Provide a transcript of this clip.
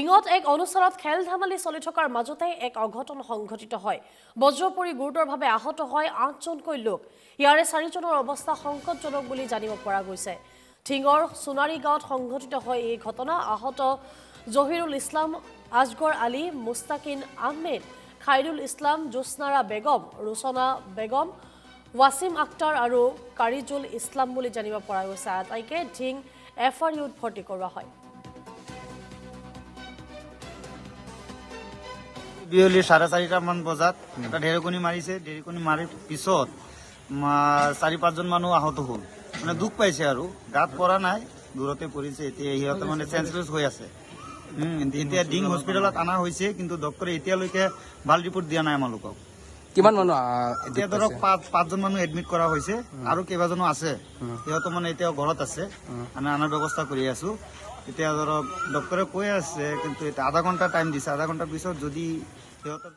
টিঙত এক অনুষ্ঠানত খেল ধেমালি চলি থকাৰ মাজতে এক অঘটন সংঘটিত হয়। বজ্ৰ পৰি গুৰুতৰভাৱে আহত হয় আঠজনকৈ লোক। ইয়াৰে চাৰিজনৰ অৱস্থা সংকটজনক বুলি জানিব পৰা গৈছে। টিঙৰ সোণাৰী গাঁৱত সংঘটিত হয় এই ঘটনা। আহত জহিৰুল ইছলাম আজগৰ আলী মুস্তাকিন আহমেদ খাইৰুল ইছলাম জোছনাৰা বেগম ৰুচনা বেগম ৱাছিম আখতাৰ আৰু কাৰিজুল ইছলাম বুলি জানিব পৰা গৈছে। আটাইকে ঢিং এফ আৰ ইউত ভৰ্তি কৰোৱা হয়। বিয়লি চাৰে চাৰিটামান বজাত এটা ঢেৰেকণি মাৰিছে। ঢেৰেকণি মাৰিৰ পিছত চাৰি পাঁচজন মানুহ আহত হ'ল। মানে দুখ পাইছে আৰু। গাত পৰা নাই দূৰতে পৰিছে। এতিয়া সিহঁতে মানে চেঞ্চলেছ হৈ আছে। এতিয়া ডিং হস্পিটেলত অনা হৈছে কিন্তু ডক্টৰে এতিয়ালৈকে ভাল ৰিপৰ্ট দিয়া নাই আমালোকক। কিমান মানুহ এতিয়া ধৰক পাঁচ পাঁচজন মানুহ এডমিট কৰা হৈছে। আৰু কেইবাজনো আছে। সিহঁতো মানে এতিয়াও ঘৰত আছে। আমি আনাৰ ব্যৱস্থা কৰি আছো। এতিয়া ধৰক ডক্টৰে কৈ আছে কিন্তু আধা ঘণ্টা টাইম দিছে। আধা ঘণ্টাৰ পিছত যদি সিহঁতৰ